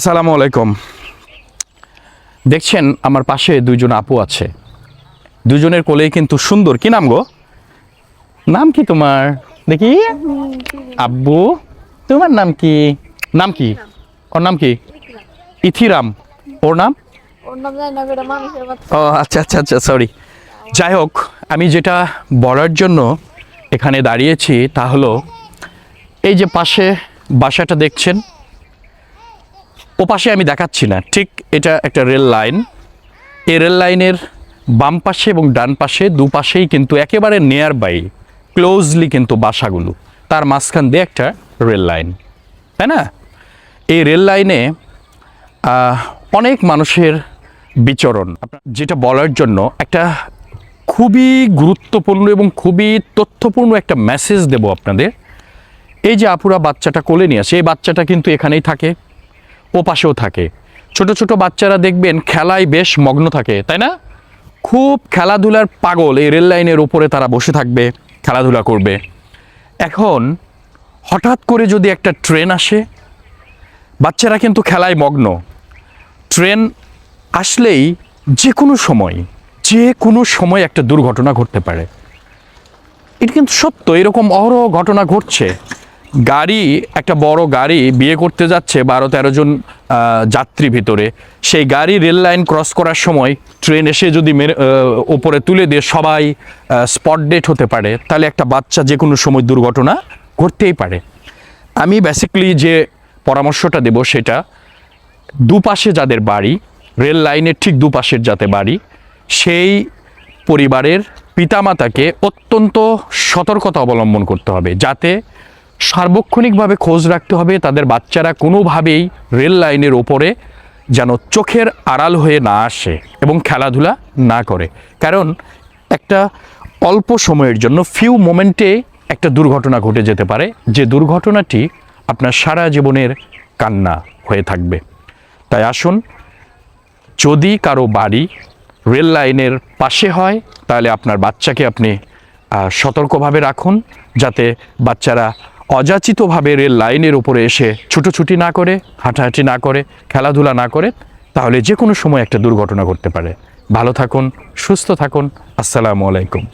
আসসালামু আলাইকুম। দেখছেন আমার পাশে দুইজন আপু আছে। দুজনের কোলেই কিন্তু সুন্দর। কি নাম গো? নাম কি তোমার? দেখি। আব্বু। তোমার নাম কি? নাম কি? ওর নাম কি? ইথিরাম। ওর নাম? ও আচ্ছা আচ্ছা আচ্ছা সরি যাই হোক আমি যেটা বলার জন্য এখানে দাঁড়িয়েছি তা হলো এই যে পাশে বাসাটা দেখছেন ও পাশে আমি দেখাচ্ছি না, ঠিক এটা একটা রেল লাইন। এই রেল লাইনের বাম পাশে এবং ডান পাশে, দুপাশেই কিন্তু একেবারে নিয়ার বাই ক্লোজলি কিন্তু বাসাগুলো। তার মাঝখান দিয়ে একটা রেল লাইন, তাই না? এই রেল লাইনে অনেক মানুষের বিচরণ। যেটা বলার জন্য একটা খুবই গুরুত্বপূর্ণ এবং খুবই তথ্যপূর্ণ একটা মেসেজ দেব আপনাদের। এই যে আপুরা বাচ্চাটা কোলে নিয়ে আসে, এই বাচ্চাটা কিন্তু এখানেই থাকে। ও পাশেও থাকে। ছোট ছোট বাচ্চারা দেখবেন খেলায় বেশ মগ্ন থাকে, তাই না? খুব খেলাধুলার পাগল এই রেল লাইনের উপরে তারা বসে থাকবে, খেলাধুলা করবে। এখন হঠাৎ করে যদি একটা ট্রেন আসে, বাচ্চারা কিন্তু খেলায় মগ্ন। ট্রেন আসলেই যে কোনো সময় যে কোনো সময় একটা দুর্ঘটনা ঘটতে পারে। এটা কিন্তু সত্য, এরকম অহরহ ঘটনা ঘটছে। গাড়ি, একটা বড় গাড়ি বিয়ে করতে যাচ্ছে বারো তেরো জন যাত্রী ভিতরে। সেই গাড়ি রেল লাইন ক্রস করার সময় ট্রেন এসে যদি ওপরে তুলে দিয়ে সবাই স্পট ডেট হতে পারে, তাহলে একটা বাচ্চা যে কোনো সময় দুর্ঘটনা ঘটতেই পারে। আমি বেসিক্যালি যে পরামর্শটা দেব সেটা, দুপাশে যাদের বাড়ি, রেল লাইনের ঠিক দুপাশের যাতে বাড়ি, সেই পরিবারের পিতামাতাকে অত্যন্ত সতর্কতা অবলম্বন করতে হবে, যাতে সার্বক্ষণিকভাবে খোঁজ রাখতে হবে, তাদের বাচ্চারা কোনোভাবেই রেল লাইনের ওপরে যেন চোখের আড়াল হয়ে না আসে এবং খেলাধুলা না করে। কারণ একটা অল্প সময়ের জন্য ফিউ মোমেন্টে একটা দুর্ঘটনা ঘটে যেতে পারে, যে দুর্ঘটনাটি আপনার সারা জীবনের কান্না হয়ে থাকবে। তাই আসুন, যদি কারও বাড়ি রেল লাইনের পাশে হয়, তাহলে আপনার বাচ্চাকে আপনি সতর্কভাবে রাখুন, যাতে বাচ্চারা অযাচিতভাবে রেল লাইনের উপরে এসে ছুটোছুটি না করে, হাঁটাহাঁটি না করে, খেলাধুলা না করে, তাহলে যে কোনো সময় একটা দুর্ঘটনা ঘটতে পারে। ভালো থাকুন, সুস্থ থাকুন। আসসালামু আলাইকুম।